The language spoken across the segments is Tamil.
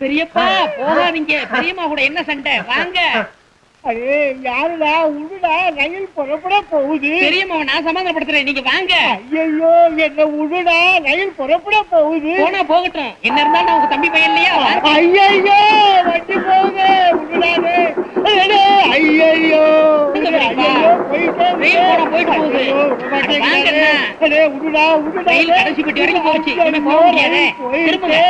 பெரியப்பா போகாதீங்க. பெரியம்மா கூட என்ன சண்டை? வாங்க. அடே யாருடா? உடுடா ரயில் புறப்பட போகுது. பெரியம்மாவை நான் சமாதானப்படுத்துறேன். நீங்க வாங்க. ஐயோ என்ன உடுடா ரயில் புறப்பட போகுது. போனா போகட்டும். என்ன இருந்தாலும் உங்க தம்பி பையன் இல்லையா. ஐயோ வண்டி போகுது. உடுடாதே அடே, ஐயையோ எங்க பெரியப்பா? ஐயையோ, போயிட்டே ரயில் போனா போயிட்டு போகுது. கடைசி பெட்டி வரைக்கும் போச்சு. இனிமே போக முடியாது. திரும்புங்க.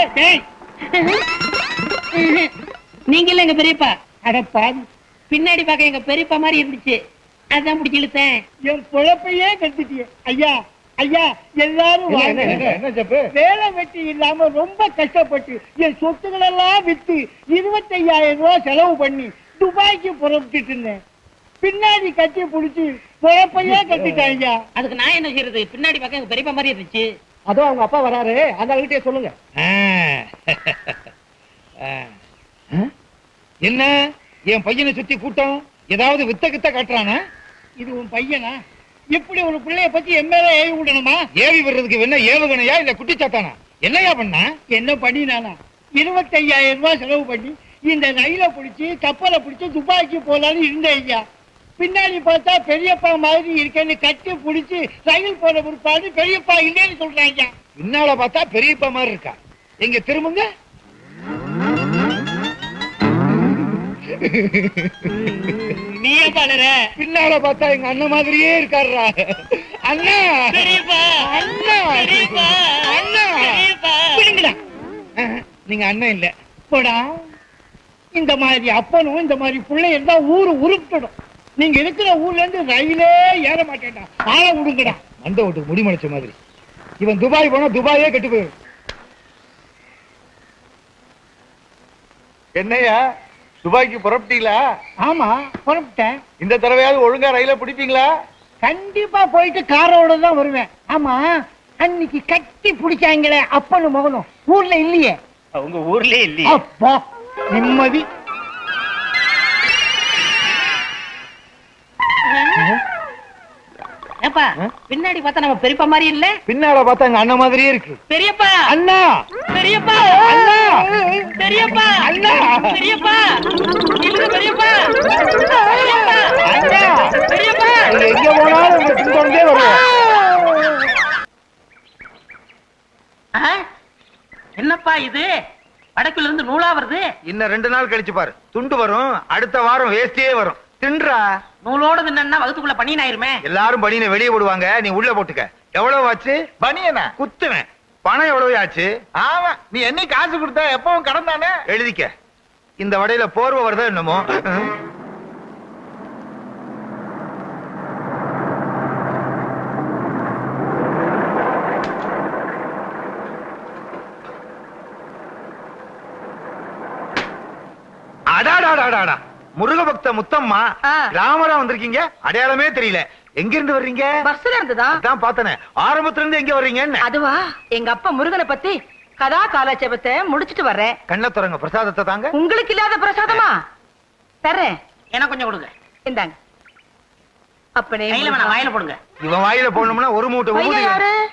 நீங்க இல்ல எங்க பெரியப்பா? அட பாவி, பின்னாடி பார்க்க எங்க பெரியப்பா மாதிரி இருந்துச்சு. அதான் பிடிச்சி இழுத்தேன். என் பொழப்பையே கெடுத்துட்டியே ஐயா ஐயா எல்லாரும் வாங்க. வேலை வெட்டி இல்லாம ரொம்ப கஷ்டப்பட்டு என் சொத்துக்கள் எல்லாம் வித்து இருபத்தையாயிரம் ரூபாய் செலவு பண்ணி துபாய்க்கு புறப்பட்டுட்டு இருந்தேன். பின்னாடி கட்டி புடிச்சு பொழப்பையே கட்டிட்டேன் ஐயா அதுக்கு நான் என்ன செய்யறது பின்னாடி பார்க்க எங்க பெரியப்பா மாதிரி இருந்துச்சு. அதோ அவங்க அப்பா வராரு. அந்த கிட்டே சொல்லுங்க. என்ன? என் பையனை சுத்தி கூட்டம்? ஏதாவது வித்த கித்த காட்டுறானா? இது உன் பையனா? இப்படி ஒரு பிள்ளைய பத்தி எம்எல்ஏ ஏவி விடணுமா? ஏவி வர்றதுக்கு என்ன ஏவுகணையா இல்ல குட்டிச்சாத்தானா? என்னையா பண்ணா? என்ன பண்ணினானா இருபத்தையாயிரம் ரூபாய் செலவு பண்ணி இந்த ரயில பிடிச்சி கப்பலை பிடிச்சி துபாய்க்கு போலான்னு இருந்தேன் ஐயா. பின்னாடி பார்த்தா பெரியப்பா மாதிரி இருக்கேன்னு கட்டி பிடிச்சி ரயில் போன பிற்பாடு பெரியப்பா இல்லைன்னு சொல்றாங்க. பின்னால பார்த்தா பெரியப்பா மாதிரி இருக்கா? எங்க திரும்புங்க. நீ பாடுற பின்னால பார்த்தா எங்க அண்ணன் மாதிரியே இருக்காருடா. அண்ணா! பெரியப்பா! அண்ணா! பெரியப்பா! அண்ணா! பிடிங்கடா நீங்க அண்ணன் இல்ல. போடா. இந்த மாதிரி அப்பனும் இந்த மாதிரி பிள்ளை இருந்தா ஊரு உருப்பிடும். நீங்க இருக்கிற ஊர்ல இருந்து ரயிலே ஏற மாட்டேன்டா. ஆள விடுங்கடா மண்ட ஓட்டுக்கு முடிமலைச்ச மாதிரி. இவன் துபாய் போனா துபாயே கெட்டு போயிடும். என்னையா? துபாய்க்கு புறப்பட்டீங்களா? ஆமா புறப்பட்டேன். இந்த தடவையாவது ஒழுங்கா ரயில பிடிப்பீங்களா? கண்டிப்பா போயிட்டு காரோட தான் வருவேன். ஆமா அன்னைக்கு கட்டி பிடிச்சாங்களே அப்பனும் மகனும். ஊர்ல இல்லையே? உங்க ஊர்லயே இல்லையே. அப்பா நிம்மதி. ஏப்பா பின்னாடி பார்த்தா நம்ம பெரியப்பா மாதிரி இல்ல? பின்னால பார்த்தா எங்க அண்ணன் மாதிரியே இருக்கு. பெரியப்பா! அண்ணா! பெரியப்பா! அண்ணா! பெரியப்பா! அண்ணா! பெரியப்பா! இல்ல பெரியப்பா! பெரியப்பா! அண்ணா! பெரியப்பா! நீங்க எங்க போனாலும் உங்க பின்தொடர்ந்தே வருவோம் ஆ? என்னப்பா இது? வடக்குல இருந்து நூலா வருது? இன்னும் ரெண்டு நாள் கழிச்சு பாரு. துண்டு வரும் அடுத்த வாரம் வேஸ்டியே வரும். தின்றா? நூலோட என்னன்னா வகுத்துக்குள்ள பண்ணி ஆயிருமே. எல்லாரும் பனியனை வெளியே போடுவாங்க. நீ உள்ள போட்டுக்க. எவ்வளவு ஆச்சு? பனியனா? குத்துவேன். பணம் எவ்வளவு ஆச்சு? ஆமா. நீ என்ன காசு கொடுத்தா எப்பவும் கடன் தானே எழுதிக்க. இந்த வடையில போர்வை வருதா என்னமோ? அடாடாடாடாடா. முருக பக்த முத்தம்மா. ராமரா வந்திருக்கீங்க? அடையாளமே தெரியல. எங்க இருந்து வர்றீங்க? பஸ்ல இருந்துதா? அதான் பார்த்தனே. ஆரம்பத்துல இருந்து எங்க வர்றீங்கன்னு. அதுவா? எங்க அப்பா முருகனை பத்தி கதா காலாட்சேபத்தை முடிச்சிட்டு வர்றேன். கண்ணை திறங்க. பிரசாதத்தை தாங்க. உங்களுக்கு இல்லாத பிரசாதமா? தர்றேன். எனக்கு கொஞ்சம் கொடுங்க. இந்தாங்க. அப்பனே வாயில போடுங்க. இவன் வாயில போடணும்னா ஒரு மூட்டை யாரு?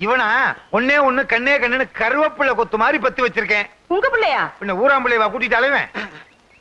இவனா? ஒன்னே ஒண்ணு கண்ணே கண்ணுன்னு கருவேப்பிள்ளை கொத்து மாதிரி பத்தி வச்சிருக்கேன். உங்க பிள்ளையா? பின்ன ஊராம்பிள்ளைவா கூட்டிட்டு அலைவன்.